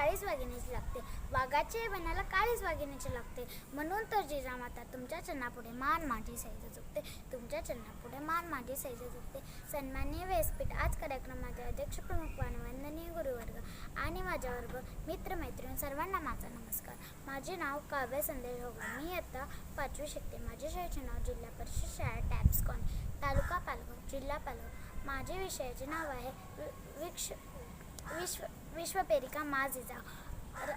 काळीच वाघिणीची लागते. वाघाचे बनाला काळीच वागिनीचे लागते. म्हणून तर जिजामाता तुमच्या चरणापुढे मान माझी सैज चुकते तुमच्या चरणापुढे मान माझी सैज चुकते सन्माननीय व्यासपीठ आज कार्यक्रमाचे अध्यक्ष प्रमुख वंदनीय गुरुवर्ग आणि माझ्या वर्ग मित्रमैत्रीण सर्वांना माझा नमस्कार. माझे नाव काव्य संदेश होगा मी आता पाचवी शिकते. माझे शाळेचे नाव जिल्हा परिषद शाळा टॅप्सकॉन तालुका पालघर जिल्हा पालघर. माझे विषयाचे नाव आहे वि- विक्ष विश्व विश्वपेरिका मा जिजाऊ र-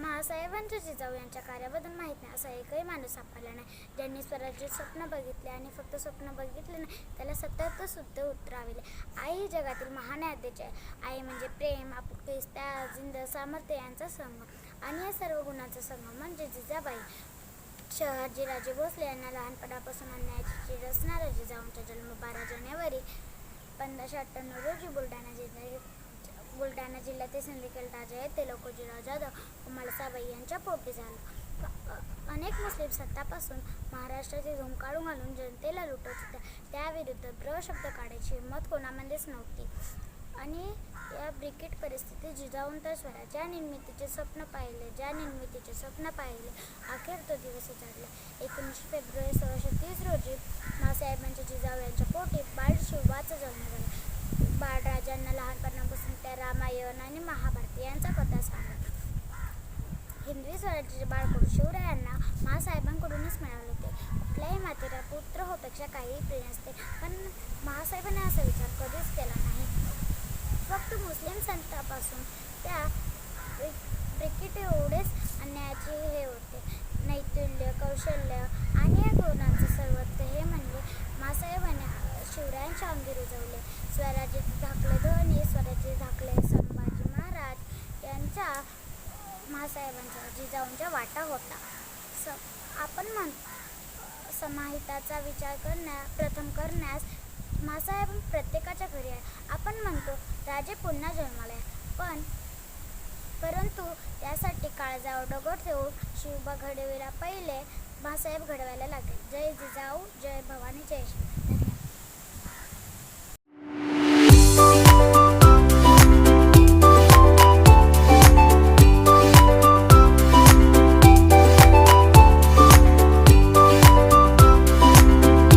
महासाहेबांच्या जिजाऊ यांच्या कार्याबद्दल माहीत नाही. असा एकही माणूस सापडला नाही. ज्यांनी स्वराज्य स्वप्न बघितले आणि फक्त स्वप्न बघितले नाही त्याला सतत सुद्धा उतराविले. आई ही जगातील महान आद्याची आहे. आई म्हणजे प्रेम आपुलकी त्या जिंद सामर्थ्य यांचा संगम. आणि या सर्व गुणांचा संगम म्हणजे जिजाबाई. शहरजी राजे भोसले यांना लहानपणापासून अन्यायाची चीड जिजाऊंचा जन्म बारा जानेवारी पंधराशे अठ्ठ्याण्णव रोजी बुलढाणा जिल्ह्यात बुलढाणा जिल्ह्यातील सिंदखेड राजा लोक जिराव जाधव व मलसाबाई यांच्या पोटी झाला. अनेक मुस्लिम सत्तापासून महाराष्ट्राची धूम काढून घालून जनतेला लुटत होत्या. त्याविरुद्ध ब्र शब्द काढायची हिंमत कोणामध्येच नव्हती. आणि या ब्रिकेट परिस्थितीत जिजाऊन तर स्वराज्या निर्मितीचे स्वप्न पाहिले ज्या निर्मितीचे स्वप्न पाहिले अखेर तो दिवस उजाडला. एकोणीसशे फेब्रुवारी सोळाशे तीस रोजी मासाहेबांच्या जिजाऊ यांच्या पोटी बाळ शिवबाचं जन्म झाला. बाळराजांना लहानपणा रामायण आणि महाभारत यांचा कथा सांगत हिंदवी स्वराज्याचे बाळकडू शिवरायांना महासाहेबांकडूनच मिळाले होते. कुठल्याही मातेला पुत्र होपेक्षा काहीही प्रिय नसते पण महासाहेबांनी असा विचार कधीच केला नाही. फक्त मुस्लिम संतापासून त्या ब्रिकेट एवढेच अन्यायाचे हे होते. नैतुल्य कौशल्य आणि या गुणांचे सर्वत्र हे म्हणजे मासाहेबांनी शिवरायांच्या अंगी रुजवले. स्वराज्य महाराज महासाहेबांच्या जिजाऊंच्या वाटा होता. स आपण म्हण समाहिताचा विचार करण्या प्रथम करण्यास मासाहेब प्रत्येकाच्या घरी आहे. आपण म्हणतो राजे पुन्हा जन्माला आहे. पण परंतु त्यासाठी काळजावर दगड ठेवून शिवबा घडविला. पहिले मासाहेब घडवायला लागेल. जय जिजाऊ जय भवानी जय शिव.